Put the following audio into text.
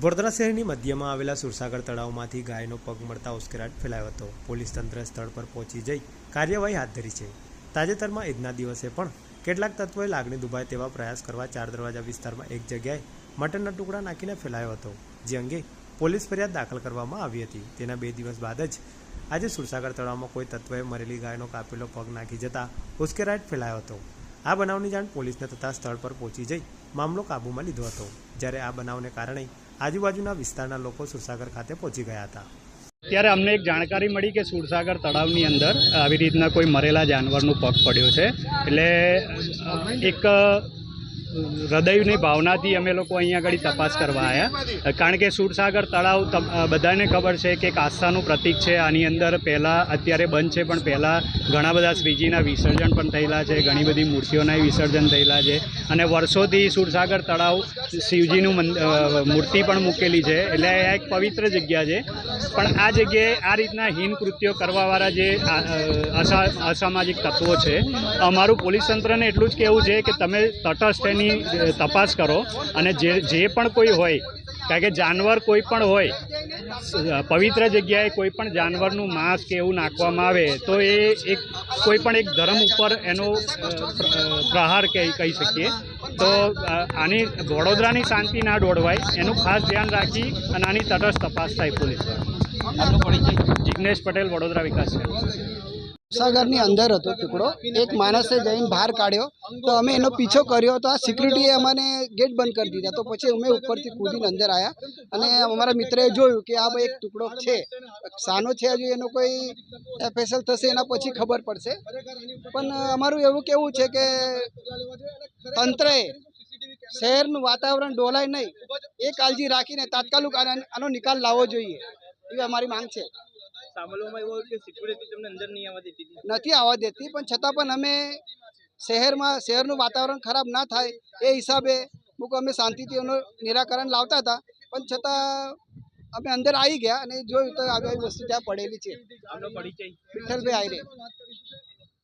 વડોદરા શહેરની મધ્યમાં આવેલા સુરસાગર તળાવમાંથી ગાયનો પગ મળતા ઉશ્કેરાટ ફેલાયો હતો. પોલીસ તંત્ર સ્થળ પર પહોંચી જઈ કાર્યવાહી હાથ ધરી છે. તાજેતરમાં ઈદના દિવસે પણ કેટલાક તત્વોએ લાગણી દુભાય તેવા પ્રયાસ કરવા ચાર દરવાજા વિસ્તારમાં એક જગ્યાએ મટનના ટુકડા નાખીને ફેલાયો હતો, જે અંગે પોલીસ ફરિયાદ દાખલ કરવામાં આવી હતી. તેના બે દિવસ બાદ જ આજે સુરસાગર તળાવમાં કોઈ તત્વએ મરેલી ગાયનો કાપેલો પગ નાખી જતા ઉશ્કેરાટ ફેલાયો હતો. આ બનાવની જાણ પોલીસને થતાં સ્થળ પર પહોંચી જઈ મામલો કાબૂમાં લીધો હતો, જ્યારે આ બનાવને કારણે આજુબાજુના વિસ્તારના લોકો સુરસાગર ખાતે પહોંચી ગયા હતા. ત્યારે અમને એક જાણકારી મળી કે સુરસાગર તળાવની અંદર આવી રીતના કોઈ મરેલા જાનવરનું પગ પડ્યો છે. એટલે એક હૃદયની ભાવનાથી અમે લોકો અહીંયા આગળ તપાસ કરવા આવ્યા કારણ કે સુરસાગર તળાવ બધાને ખબર છે કે એક આસ્થાનું પ્રતીક છે. આની અંદર પહેલાં અત્યારે બંધ છે, પણ પહેલાં ઘણા બધા શ્રીજીના વિસર્જન પણ થયેલા છે. ઘણી બધી મૂર્તિઓના વિસર્જન થયેલા છે. અને વર્ષોથી સુરસાગર તળાવ શિવજીનું મૂર્તિ પણ મૂકેલી છે. એટલે આ એક પવિત્ર જગ્યા છે. પણ આ જગ્યાએ આ રીતના હીન કૃત્યો કરવાવાળા જે અસા, અસામાજિક તત્વો છે, અમારું પોલીસ તંત્રને એટલું જ કહેવું છે કે તમે તટસ્થ એની અ, તપાસ કરો અને જે જે પણ કોઈ હોય કારણ કે જાનવર કોઈ પણ હોય પવિત્ર જગ્યાએ કોઈ પણ જાનવરનું માંસ કે એવું નાખવામાં આવે તો એ એક કોઈ પણ એક ધર્મ ઉપર એનો પ્રહાર કહી કહી શકીએ. તો આની વડોદરાની શાંતિ ના દોડવાય એનું ખાસ ધ્યાન રાખી અને આની તટસ્થ તપાસ થાય પોલીસ જિજ્ઞેશ પટેલ વડોદરા વિકાસ સાગરની અંદર હતો ટુકડો. એક માણસે જઈને બહાર કાઢ્યો. તો અમે એનો પીછો કર્યો તો આ સિક્યુરિટીએ અમને ગેટ બંધ કરી દીધા. તો પછી અમે ઉપરથી કૂદીને અંદર આવ્યા અને અમારા મિત્રએ જોયું કે આ એક ટુકડો છે. સાનો છે હજુ, એનો કોઈ એફએસએલ થશે એના પછી ખબર પડશે. પણ અમારું એવું કેવું છે કે તંત્રએ શહેરનું વાતાવરણ ડોલાય નહીં. એ કાળજી રાખીને તાત્કાલિક આનો નિકાલ લાવવો જોઈએ. એવી અમારી માંગ છે. નથી આવવા દેતી પણ છતાં પણ અમે શહેરમાં શહેરનું વાતાવરણ ખરાબ ના થાય એ હિસાબે અમુક અમે શાંતિથી એનું નિરાકરણ લાવતા હતા. પણ છતાં અમે અંદર આવી ગયા અને જોયું તો આવી વસ્તુ ત્યાં પડેલી છે. વિઠ્ઠલભાઈ આવી આયરે.